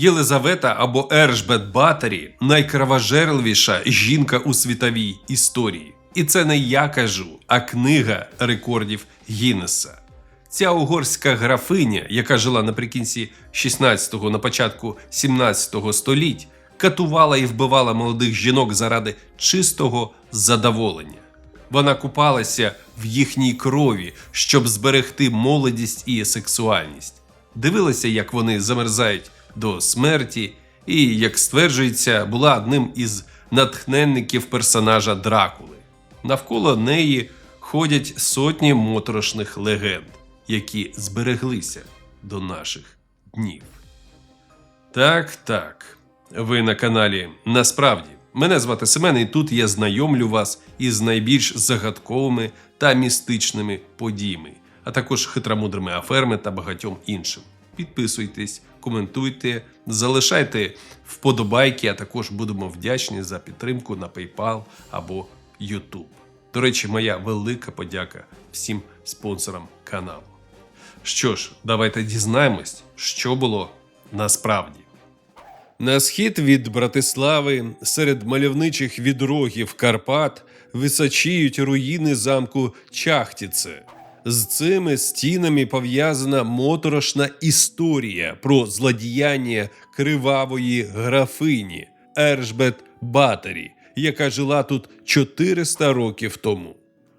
Єлизавета або Ершбет Батарі найкровожерливіша жінка у світовій історії. І це не я кажу, а книга рекордів Гіннеса. Ця угорська графиня, яка жила наприкінці 16-го, на початку 17-го століть, катувала і вбивала молодих жінок заради чистого задоволення. Вона купалася в їхній крові, щоб зберегти молодість і сексуальність. Дивилася, як вони замерзають до смерті, і, як стверджується, була одним із натхненників персонажа Дракули. Навколо неї ходять сотні моторошних легенд, які збереглися до наших днів. Так, так. Ви на каналі Насправді. Мене звати Семен, і тут я знайомлю вас із найбільш загадковими та містичними подіями, а також хитромудрими аферами та багатьом іншим. Підписуйтесь, коментуйте, залишайте вподобайки, а також будемо вдячні за підтримку на PayPal або YouTube. До речі, моя велика подяка всім спонсорам каналу. Що ж, давайте дізнаємось, що було насправді. На схід від Братислави, серед мальовничих відрогів Карпат, височіють руїни замку Чахтіце. З цими стінами пов'язана моторошна історія про злодіяння кривавої графині Ершбет Батарі, яка жила тут 400 років тому.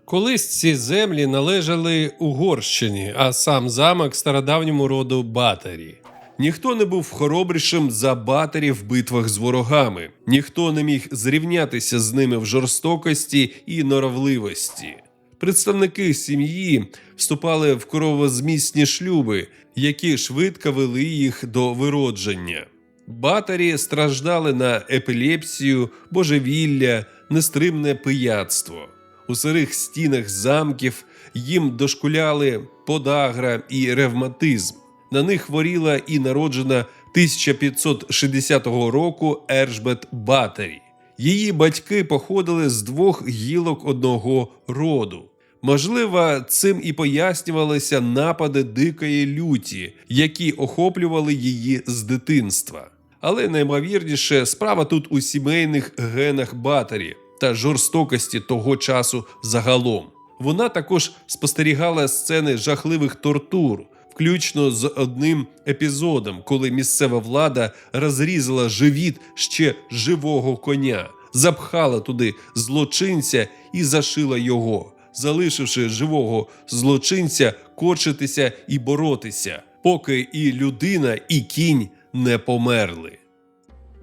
Колись ці землі належали Угорщині, а сам замок стародавньому роду Батарі. Ніхто не був хоробрішим за батарі в битвах з ворогами, ніхто не міг зрівнятися з ними в жорстокості і норовливості. Представники сім'ї вступали в кровозмісні шлюби, які швидко вели їх до виродження. Батарі страждали на епілепсію, божевілля, нестримне пияцтво. У сирих стінах замків їм дошкуляли подагра і ревматизм. На них хворіла і народжена 1560 року Ершбет Батарі. Її батьки походили з двох гілок одного роду. Можливо, цим і пояснювалися напади дикої люті, які охоплювали її з дитинства. Але наймовірніше, справа тут у сімейних генах Батарі та жорстокості того часу загалом. Вона також спостерігала сцени жахливих тортур, включно з одним епізодом, коли місцева влада розрізала живіт ще живого коня, запхала туди злочинця і зашила його, залишивши живого злочинця корчитися і боротися, поки і людина, і кінь не померли.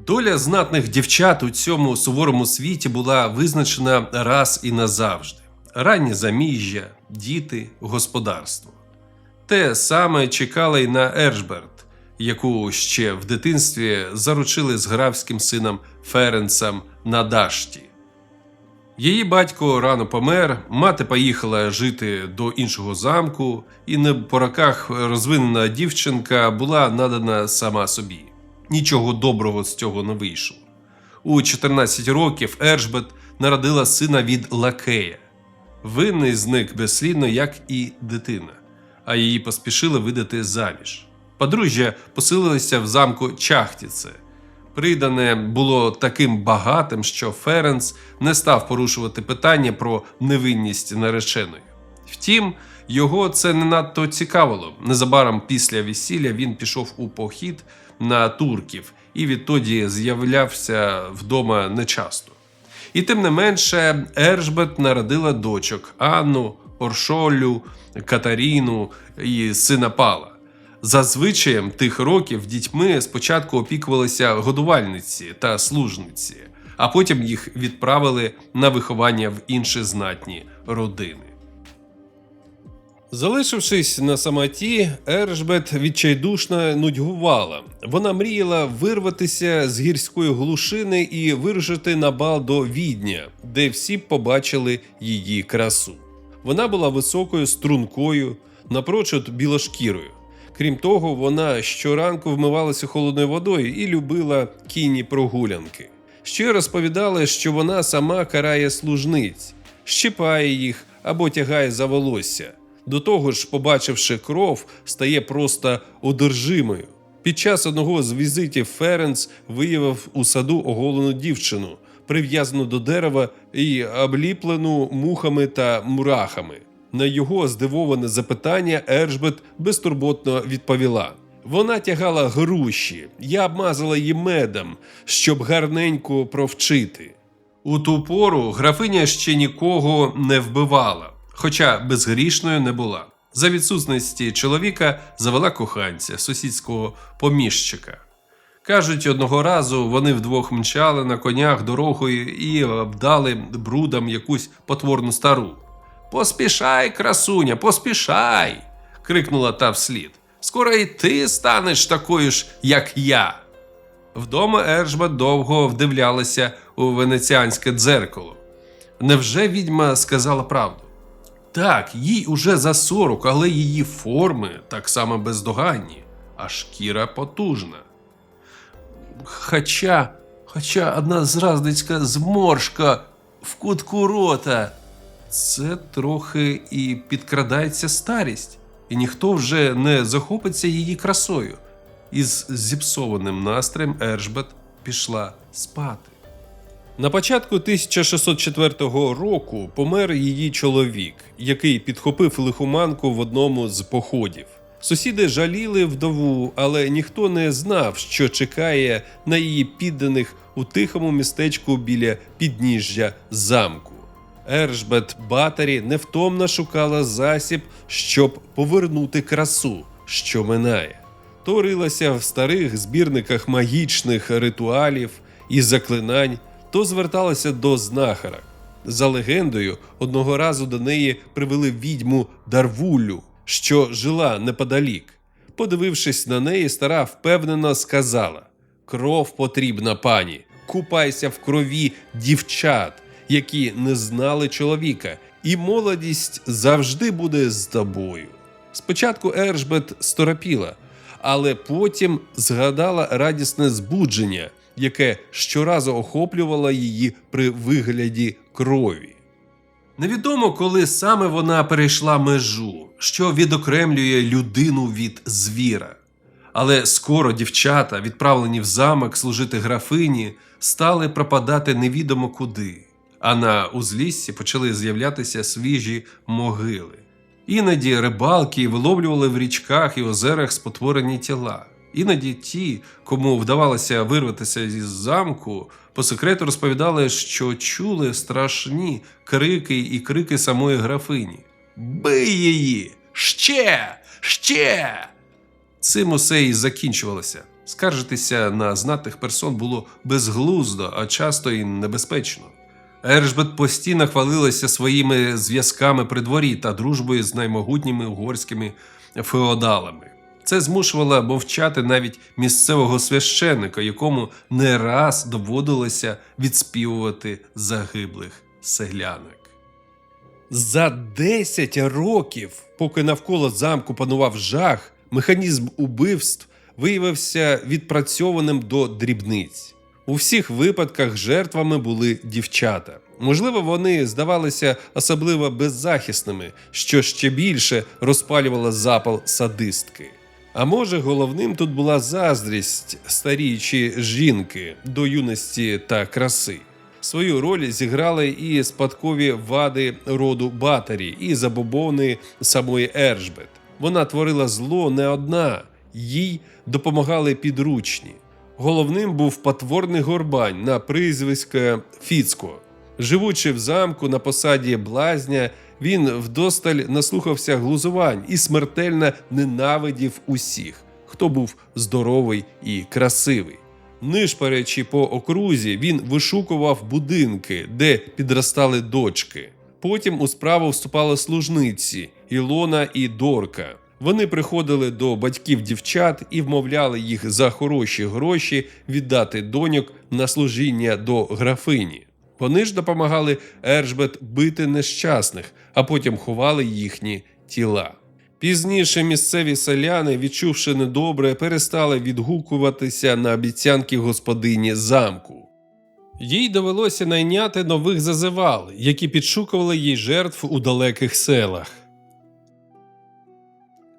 Доля знатних дівчат у цьому суворому світі була визначена раз і назавжди: раннє заміжжя, діти, господарство. Те саме чекало й на Ершберт, яку ще в дитинстві заручили з графським сином Ференсом на Дашті. Її батько рано помер, мати поїхала жити до іншого замку, і не по роках розвинена дівчинка була надана сама собі. Нічого доброго з цього не вийшло. У 14 років Ершбет народила сина від лакея. Винний зник безслідно, як і дитина, а її поспішили видати заміж. Подружжя поселилося в замку Чахтіце. Придане було таким багатим, що Ференс не став порушувати питання про невинність нареченої. Втім, його це не надто цікавило. Незабаром після весілля він пішов у похід на турків і відтоді з'являвся вдома нечасто. І тим не менше, Ершбет народила дочок Анну, Оршолю, Катаріну і сина Пала. За звичаєм тих років дітьми спочатку опікувалися годувальниці та служниці, а потім їх відправили на виховання в інші знатні родини. Залишившись на самоті, Ершбет відчайдушно нудьгувала. Вона мріяла вирватися з гірської глушини і вирушити на бал до відня, де всі б побачили її красу. Вона була високою стрункою, напрочуд білошкірою. Крім того, вона щоранку вмивалася холодною водою і любила кінні прогулянки. Ще розповідали, що вона сама карає служниць, щипає їх або тягає за волосся. До того ж, побачивши кров, стає просто одержимою. Під час одного з візитів Ференц виявив у саду оголену дівчину, прив'язану до дерева і обліплену мухами та мурахами. На його здивоване запитання Ершбет безтурботно відповіла: вона тягала груші, я обмазала її медом, щоб гарненько провчити. У ту пору графиня ще нікого не вбивала, хоча безгрішною не була. За відсутності чоловіка завела коханця сусідського поміщика. Кажуть, одного разу вони вдвох мчали на конях дорогою і обдали брудом якусь потворну стару. Поспішай, красуня, поспішай. крикнула та вслід. Скоро і ти станеш такою ж, як я. Вдома Ержба довго вдивлялася у венеціанське дзеркало. Невже відьма сказала правду? Так, їй уже за 40, але її форми так само бездоганні, а шкіра потужна. Хоча, хоча одна зрадницька зморшка в кутку рота. Це трохи і підкрадається старість, і ніхто вже не захопиться її красою. Із зіпсованим настроєм Ершбет пішла спати. На початку 1604 року помер її чоловік, який підхопив лихоманку в одному з походів. Сусіди жаліли вдову, але ніхто не знав, що чекає на її підданих у тихому містечку біля підніжжя замку. Ершбет Батарі невтомно шукала засіб, щоб повернути красу, що минає. То рилася в старих збірниках магічних ритуалів і заклинань, то зверталася до знахара. За легендою, одного разу до неї привели відьму Дарвулю, що жила неподалік. Подивившись на неї, стара впевнено сказала: Кров потрібна, пані, купайся в крові дівчат, які не знали чоловіка, і молодість завжди буде з тобою. Спочатку Ершбет сторопіла, але потім згадала радісне збудження, яке щоразу охоплювало її при вигляді крові. Невідомо, коли саме вона перейшла межу, що відокремлює людину від звіра. Але скоро дівчата, відправлені в замок служити графині, стали пропадати невідомо куди, а на узліссі почали з'являтися свіжі могили. Іноді рибалки виловлювали в річках і озерах спотворені тіла. Іноді ті, кому вдавалося вирватися із замку, по секрету розповідали, що чули страшні крики і крики самої графині. Бий її! Ще! Ще! Цим усе і закінчувалося. Скаржитися на знатних персон було безглуздо, а часто і небезпечно. Ершбет постійно хвалилася своїми зв'язками при дворі та дружбою з наймогутніми угорськими феодалами. Це змушувало мовчати навіть місцевого священника, якому не раз доводилося відспівувати загиблих селянок. За 10 років, поки навколо замку панував жах, механізм убивств виявився відпрацьованим до дрібниць. У всіх випадках жертвами були дівчата. Можливо, вони здавалися особливо беззахисними, що ще більше розпалювало запал садистки. А може, головним тут була заздрість старічі жінки до юності та краси. Свою роль зіграли і спадкові вади роду Батарі, і забобони самої Ершбет. Вона творила зло не одна, їй допомагали підручні. Головним був потворний горбань на прізвисько Фіцко. Живучи в замку на посаді блазня, він вдосталь наслухався глузувань і смертельно ненавидів усіх, хто був здоровий і красивий. Нишпарячи по окрузі, він вишукував будинки, де підростали дочки. Потім у справу вступали служниці Ілона і Дорка. Вони приходили до батьків дівчат і вмовляли їх за хороші гроші віддати доньок на служіння до графині. Вони ж допомагали Ершбет бити нещасних, а потім ховали їхні тіла. Пізніше місцеві селяни, відчувши недобре, перестали відгукуватися на обіцянки господині замку. Їй довелося найняти нових зазивал, які підшукували їй жертв у далеких селах.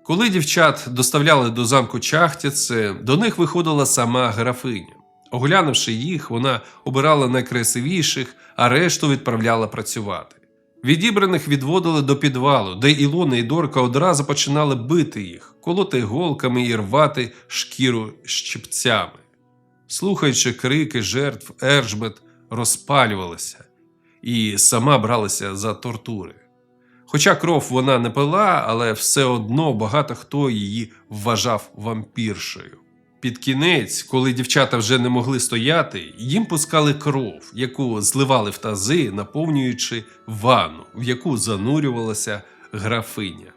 Коли дівчат доставляли до замку Чахтіце, до них виходила сама графиня. Оглянувши їх, вона обирала найкрасивіших, а решту відправляла працювати. Відібраних відводили до підвалу, де Ілона і Дорка одразу починали бити їх, колоти голками і рвати шкіру щипцями. Слухаючи крики жертв, Ержбет розпалювалася і сама бралася за тортури. Хоча кров вона не пила, але все одно багато хто її вважав вампіршею. Під кінець, коли дівчата вже не могли стояти, їм пускали кров, яку зливали в тази, наповнюючи ванну, в яку занурювалася графиня.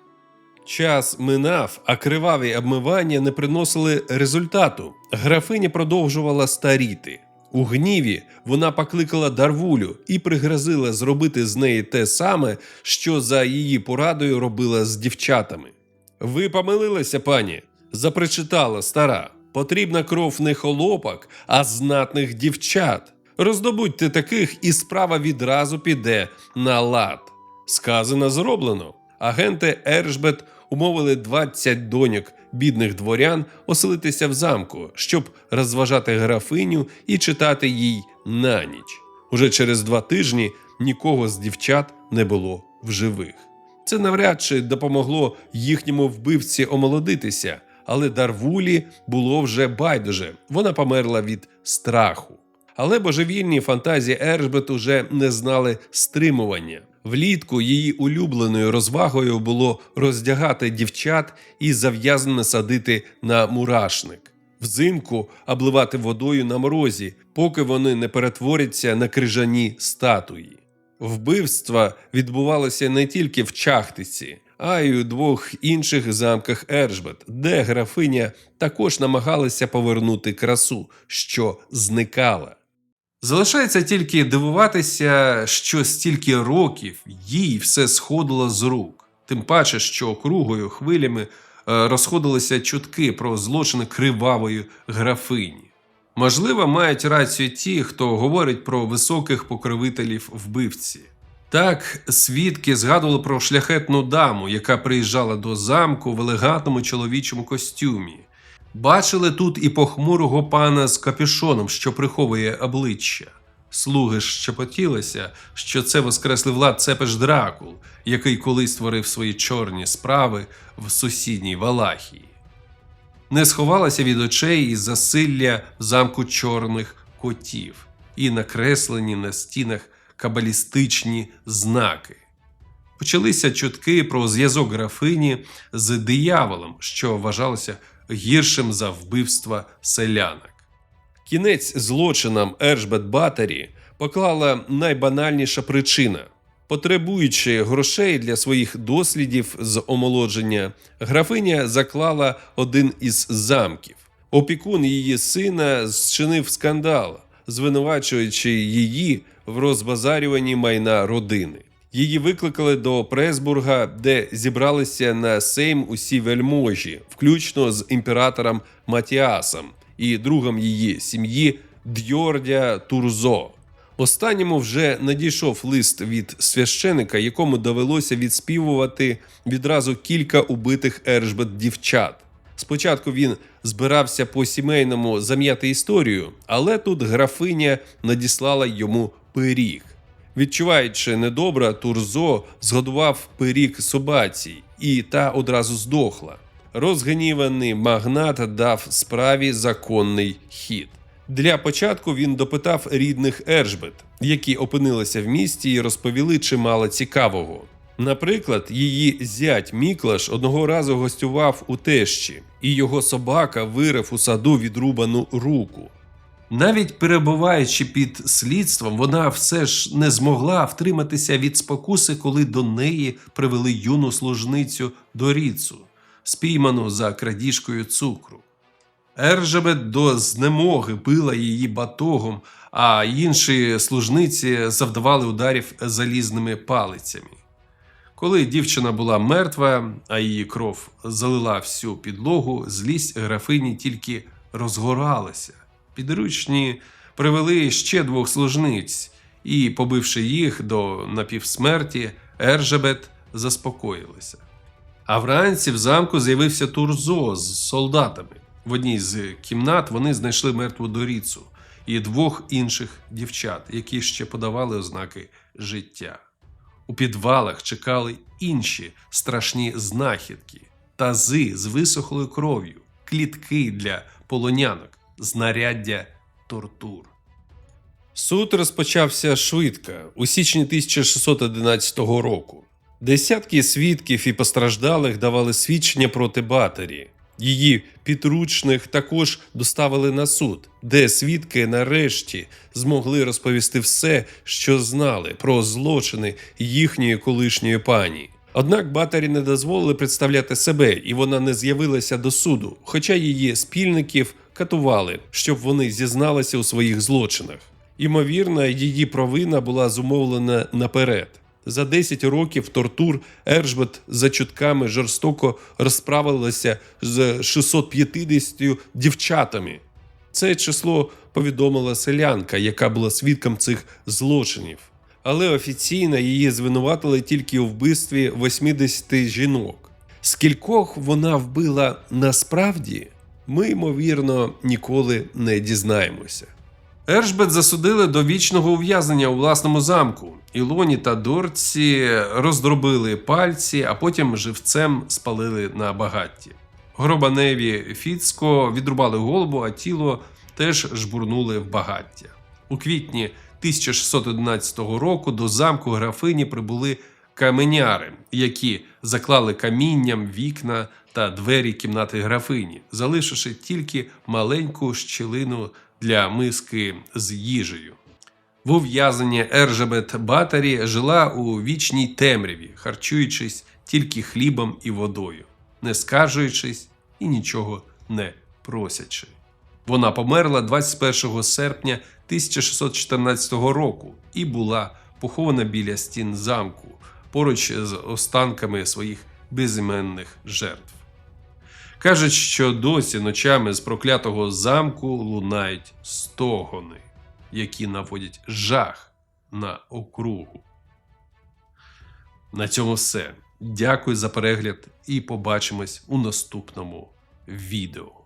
Час минав, а криваві обмивання не приносили результату. Графиня продовжувала старіти. У гніві вона покликала Дарвулю і пригрозила зробити з неї те саме, що за її порадою робила з дівчатами. Ви помилилися, пані, запричитала стара. Потрібна кров не холопок, а знатних дівчат. Роздобудьте таких, і справа відразу піде на лад. Сказано зроблено. Агенти Ержбет умовили 20 доньок бідних дворян оселитися в замку, щоб розважати графиню і читати їй на ніч. Уже через два тижні нікого з дівчат не було в живих. Це навряд чи допомогло їхньому вбивці омолодитися, але Дарвулі було вже байдуже. Вона померла від страху. Але божевільні фантазії Ержбет уже не знали стримування. Влітку її улюбленою розвагою було роздягати дівчат і зав'язано садити на мурашник. Взимку обливати водою на морозі, поки вони не перетворяться на крижані статуї. Вбивства відбувалося не тільки в Чахтиці, а й у двох інших замках Ержбет, де графиня також намагалася повернути красу, що зникала. Залишається тільки дивуватися, що стільки років їй все сходило з рук, тим паче, що округою хвилями е, розходилися чутки про злочини кривавої графині. Можливо, мають рацію ті, хто говорить про високих покровителів вбивці. Так, свідки згадували про шляхетну даму, яка приїжджала до замку в елегантному чоловічому костюмі. Бачили тут і похмурого пана з капюшоном, що приховує обличчя. Слуги ж шепотілися, що це воскреслий влад Цепеш Дракул, який колись створив свої чорні справи в сусідній Валахії. Не сховалася від очей і засилля замку чорних котів, і накреслені на стінах кабалістичні знаки. Почалися чутки про зв'язок графині з дияволом, що вважалося гіршим за вбивства селянок. Кінець злочинам Ержбет Батарі поклала найбанальніша причина. Потребуючи грошей для своїх дослідів з омолодження, графиня заклала один із замків. Опікун її сина зчинив скандал, звинувачуючи її в розбазарюванні майна родини. Її викликали до Пресбурга, де зібралися на сейм усі вельможі, включно з імператором Матіасом і другом її сім'ї Дьордя Турзо. Останньому вже надійшов лист від священика, якому довелося відспівувати відразу кілька убитих Ержбет дівчат. Спочатку він збирався по сімейному зам'яти історію, але тут графиня надіслала йому пиріг. Відчуваючи недобре, Турзо згодував пиріг собаці, і та одразу здохла. Розгніваний магнат дав справі законний хід. Для початку він допитав рідних Ержбет, які опинилися в місті і розповіли чимало цікавого. Наприклад, її зять Міклаш одного разу гостював у тещі, і його собака вирив у саду відрубану руку. Навіть перебуваючи під слідством, вона все ж не змогла втриматися від спокуси, коли до неї привели юну служницю Доріцу, спійману за крадіжкою цукру. Ержебет до знемоги била її батогом, а інші служниці завдавали ударів залізними палицями. Коли дівчина була мертва, а її кров залила всю підлогу, злість графині тільки розгоралася. Підручні привели ще двох служниць, і, побивши їх до напівсмерті, Ержебет заспокоїлася. А вранці в замку з'явився Турзо з солдатами. В одній з кімнат вони знайшли мертву Доріцу і двох інших дівчат, які ще подавали ознаки життя. У підвалах чекали інші страшні знахідки, тази з висохлою кров'ю, клітки для полонянок, знаряддя тортур. Суд розпочався швидко у січні 1611 року. Десятки свідків і постраждалих давали свідчення проти Батері. Її підручних також доставили на суд, де свідки нарешті змогли розповісти все, що знали про злочини їхньої колишньої пані. Однак Батері не дозволили представляти себе, і вона не з'явилася до суду, хоча її спільників катували, щоб вони зізналися у своїх злочинах. Ймовірно, її провина була зумовлена наперед. За 10 років тортур Ержбет за чутками жорстоко розправилася з 650 дівчатами. Це число повідомила селянка, яка була свідком цих злочинів. Але офіційно її звинуватили тільки у вбивстві 80 жінок. Скількох вона вбила насправді, ми, ймовірно, ніколи не дізнаємося. Ержбет засудили до вічного ув'язнення у власному замку. Ілоні та Дорці роздробили пальці, а потім живцем спалили на багатті. Гробаневі Фіцко відрубали голову, а тіло теж жбурнули в багаття. У квітні 1611 року до замку графині прибули каменяри, які заклали камінням вікна та двері кімнати графині, залишивши тільки маленьку щілину для миски з їжею. В ув'язанні Ержабет Батарі жила у вічній темряві, харчуючись тільки хлібом і водою, не скаржуючись і нічого не просячи. Вона померла 21 серпня 1614 року і була похована біля стін замку поруч з останками своїх безіменних жертв. Кажуть, що досі ночами з проклятого замку лунають стогони, які наводять жах на округу. На цьому все. Дякую за перегляд і побачимось у наступному відео.